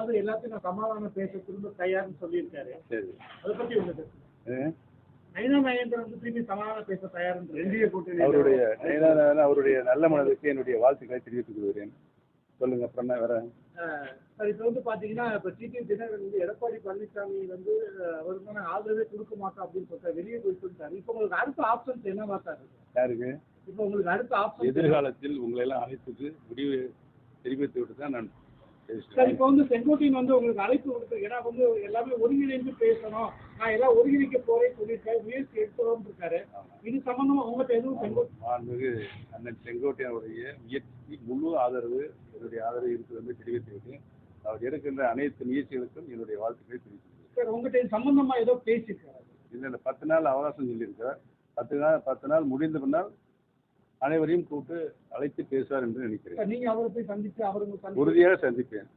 அதாவது எல்லாத்தையும் நான் சமாதானம் பேச திரும்ப தயார்னு சொல்லியிருக்காரு. சரி. அதை பத்தி உங்களுக்கு? நயனா நாகேந்திரன் வந்து திரும்பி சமாதானம் பேச தயார்னு இந்திய கூட்டணி அவருடைய நயனாராயணன் அவருடைய நல்ல மனதுக்கு என்னுடைய வாழ்த்துக்களை தெரிவித்துக் கொள்கிறேன் சொல்லுங்க அப்புறம் என்ன வேற சார் இப்போ வந்து பாத்தீங்கன்னா இப்போ டிடி தினகரன் வந்து எடப்பாடி பழனிசாமி வந்து அஹ், அவருக்கு நான் ஆதரவே கொடுக்க மாட்டோம் அப்படின்னு சொல்லிட்டு வெளியே போய் சொல்லிட்டாரு இப்போ உங்களுக்கு அடுத்த ஆப்ஷன்ஸ் சார் இருக்கு? யாருக்கு? இப்போ உங்களுக்கு அடுத்த ஆப்ஷன் எதிர்காலத்தில் உங்களை எல்லாம் அழைத்துட்டு முடிவு தெரிவித்து விட்டு தான் நான் சார் இப்போ வந்து செங்கோட்டையன் வந்து உங்களுக்கு அழைப்பு கொடுத்து ஏன்னா வந்து எல்லாமே ஒருங்கிணைந்து பேசணும். நான் எல்லாம் ஒருங்கிணைக்க போறேன்னு சொல்லியிருக்காரு. முயற்சி எடுத்துறோம்னு இருக்காரு. இது சம்பந்தமா உங்கள்கிட்ட எதுவும் செங்கோட்டை மாண்புமிகு அண்ணன் செங்கோட்டையனுடைய முயற்சி முழு ஆதரவு என்னுடைய ஆதரவு இருக்கிறது என்று தெரிவித்து விட்டேன் அவர் எடுக்கின்ற அனைத்து முயற்சிகளுக்கும் என்னுடைய வாழ்த்துக்களை தெரிவித்துள்ளேன் சார் உங்கள்கிட்ட சம்பந்தமா ஏதோ பேசியிருக்காரு. இல்லை இந்த பத்து நாள் அவகாசம் சொல்லியிருக்கிறார் பத்து நாள் பத்து நாள் முடிந்த பின்னால் அனைவரையும் கூப்பிட்டு அழைத்து பேசுவார் என்று நினைக்கிறேன். நீங்க அவரை போய் சந்திச்சு சந்திச்சு உறுதியாக சந்திப்பேன்.